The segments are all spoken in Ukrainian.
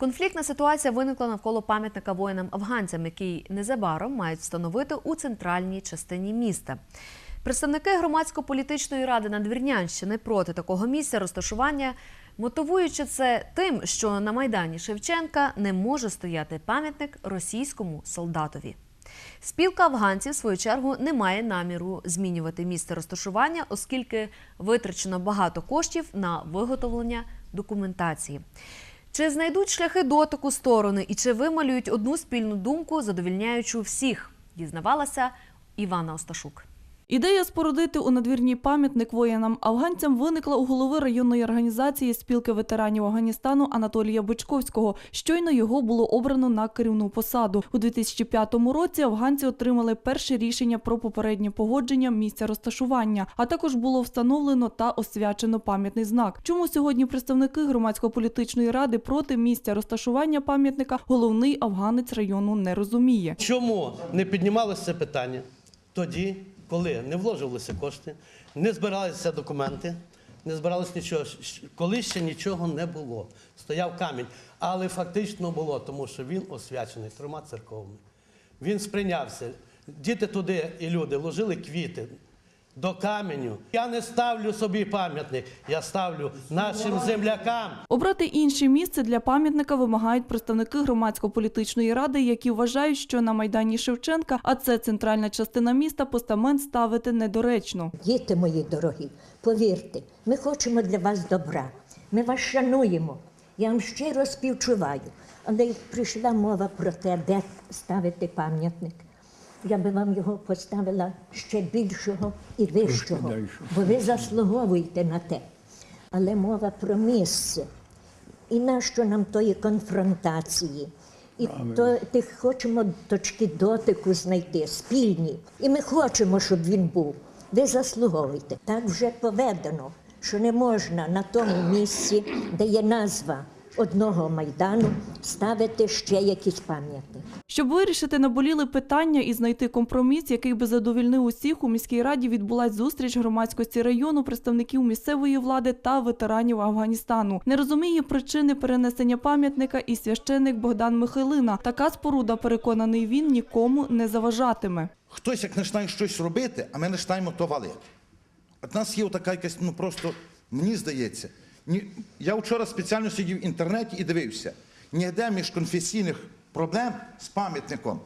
Конфліктна ситуація виникла навколо пам'ятника воїнам-афганцям, який незабаром мають встановити у центральній частині міста. Представники громадсько-політичної ради Надвірнянщини проти такого місця розташування, мотивуючи це тим, що на майдані Шевченка не може стояти пам'ятник російському солдатові. Спілка афганців, в свою чергу, не має наміру змінювати місце розташування, оскільки витрачено багато коштів на виготовлення документації. Чи знайдуть шляхи дотику сторони і чи вималюють одну спільну думку, задовільняючу всіх, дізнавалася Івана Осташук. Ідея спорудити у надвірній пам'ятник воїнам-афганцям виникла у голови районної організації спілки ветеранів Афганістану Анатолія Бичковського. Щойно його було обрано на керівну посаду. У 2005 році афганці отримали перше рішення про попереднє погодження місця розташування, а також було встановлено та освячено пам'ятний знак. Чому сьогодні представники громадсько-політичної ради проти місця розташування пам'ятника головний афганець району не розуміє. Чому не піднімалося це питання тоді, коли не вложилися кошти, не збиралися документи, не збиралося нічого, коли ще нічого не було. Стояв камінь, але фактично було, тому що він освячений трьома церковами. Він сприйнявся. Діти туди і люди вложили квіти до каменю. Я не ставлю собі пам'ятник, я ставлю нашим землякам. Обрати інше місце для пам'ятника вимагають представники громадсько-політичної ради, які вважають, що на майдані Шевченка, а це центральна частина міста, постамент ставити недоречно. Діти мої дорогі, повірте, ми хочемо для вас добра. Ми вас шануємо. Я вам щиро співчуваю. Але прийшла мова про те, де ставити пам'ятник, я би вам його поставила ще більшого і вищого, бо ви заслуговуєте на те. Але мова про місце. І нащо нам тої конфронтації? І то тих хочемо точки дотику знайти, спільні. І ми хочемо, щоб він був. Ви заслуговуєте. Так вже поведено, що не можна на тому місці, де є назва одного майдану, ставити ще якийсь пам'ятник. Щоб вирішити наболіли питання і знайти компроміс, який би задовільнив усіх, у міській раді відбулась зустріч громадськості району, представників місцевої влади та ветеранів Афганістану. Не розуміє причини перенесення пам'ятника і священник Богдан Михайлина. Така споруда, переконаний він, нікому не заважатиме. Хтось як починає щось робити, а ми починаємо то валити. От нас є така якась, ну просто, мені здається, я вчора спеціально сидів в інтернеті і дивився, ніде міжконфесійних проблем з пам'ятником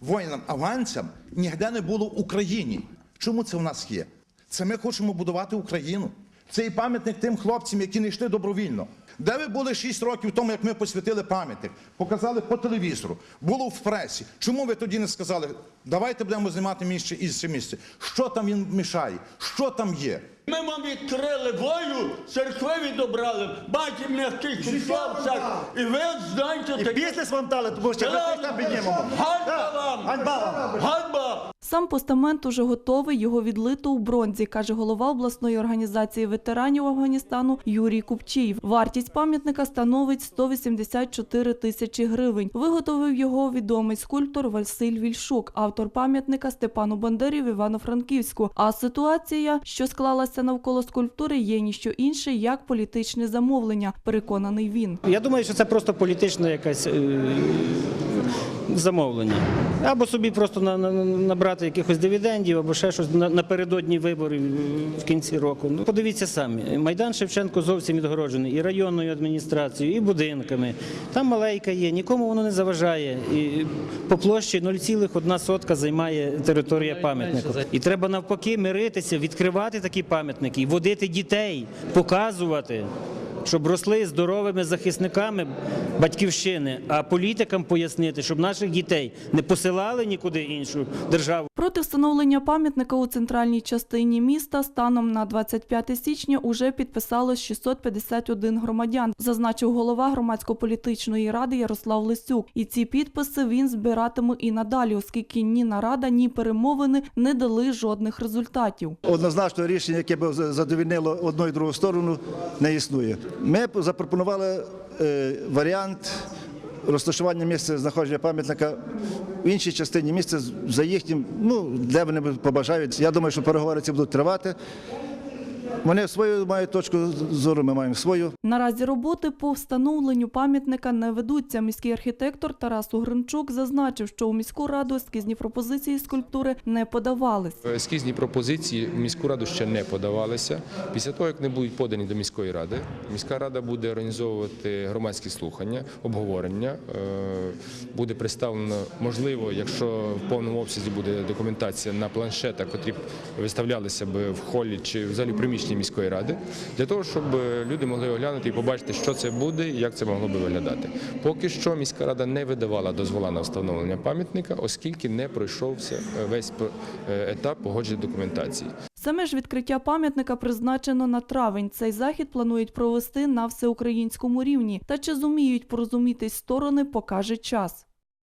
воїнам-афганцям ніде не було в Україні. Чому це в нас є? Це ми хочемо будувати Україну. Це і пам'ятник тим хлопцям, які не йшли добровільно. Де ви були 6 років тому, як ми посвятили пам'ятник? Показали по телевізору, було в пресі. Чому ви тоді не сказали, давайте будемо знімати місце із це місце? Що там він мішає? Що там є? Ми вам відкрили волю, церкви відобрали, батьків м'яких часовцях, і ви знаєте І бізнес вам дали, тому що ми там піднімемо. Ганьба вам! Ганьба вам! Ганьба! Сам постамент уже готовий, його відлито у бронзі, каже голова обласної організації ветеранів Афганістану Юрій Купчіїв. Вартість пам'ятника становить 184 тисячі гривень. Виготовив його відомий скульптор Василь Вільшук, автор пам'ятника Степану Бандері в Івано-Франківську. А ситуація, що склалася навколо скульптури, є ніщо інше, як політичне замовлення, переконаний він. Я думаю, що це просто політичне якесь е, замовлення. Або собі просто на, на, набрати якихось дивідендів, або ще щось на, напередодні виборів в кінці року. Ну, подивіться самі. Майдан Шевченко зовсім відгороджений і районною адміністрацією, і будинками. Там малейка є, нікому воно не заважає. І по площі 0,1 сотка займає територія пам'ятника. І треба навпаки миритися, відкривати такі пам'ятники, водити дітей, показувати щоб росли здоровими захисниками батьківщини, а політикам пояснити, щоб наших дітей не посилали нікуди іншу державу. Проти встановлення пам'ятника у центральній частині міста станом на 25 січня уже підписалось 651 громадян, зазначив голова громадсько-політичної ради Ярослав Лисюк. І ці підписи він збиратиме і надалі, оскільки ні нарада, ні перемовини не дали жодних результатів. Однозначно рішення, яке б задовільнило одну і другу сторону, не існує. Ми запропонували е, варіант розташування місця знаходження пам'ятника в іншій частині міста за їхнім, ну, де вони побажають. Я думаю, що переговори ці будуть тривати. Вони свою мають точку зору, ми маємо свою. Наразі роботи по встановленню пам'ятника не ведуться. Міський архітектор Тарас Угринчук зазначив, що у міську раду ескізні пропозиції скульптури не подавались. Ескізні пропозиції в міську раду ще не подавалися. Після того, як не будуть подані до міської ради, міська рада буде організовувати громадські слухання, обговорення. Е, Буде представлено, можливо, якщо в повному обсязі буде документація на планшетах, котрі виставлялися б в холі чи взагалі в приміщенні міської ради, для того, щоб люди могли оглянути і побачити, що це буде і як це могло би виглядати. Поки що міська рада не видавала дозвола на встановлення пам'ятника, оскільки не пройшовся е, весь е, етап погодження документації. Саме ж відкриття пам'ятника призначено на травень. Цей захід планують провести на всеукраїнському рівні. Та чи зуміють порозумітись сторони, покаже час.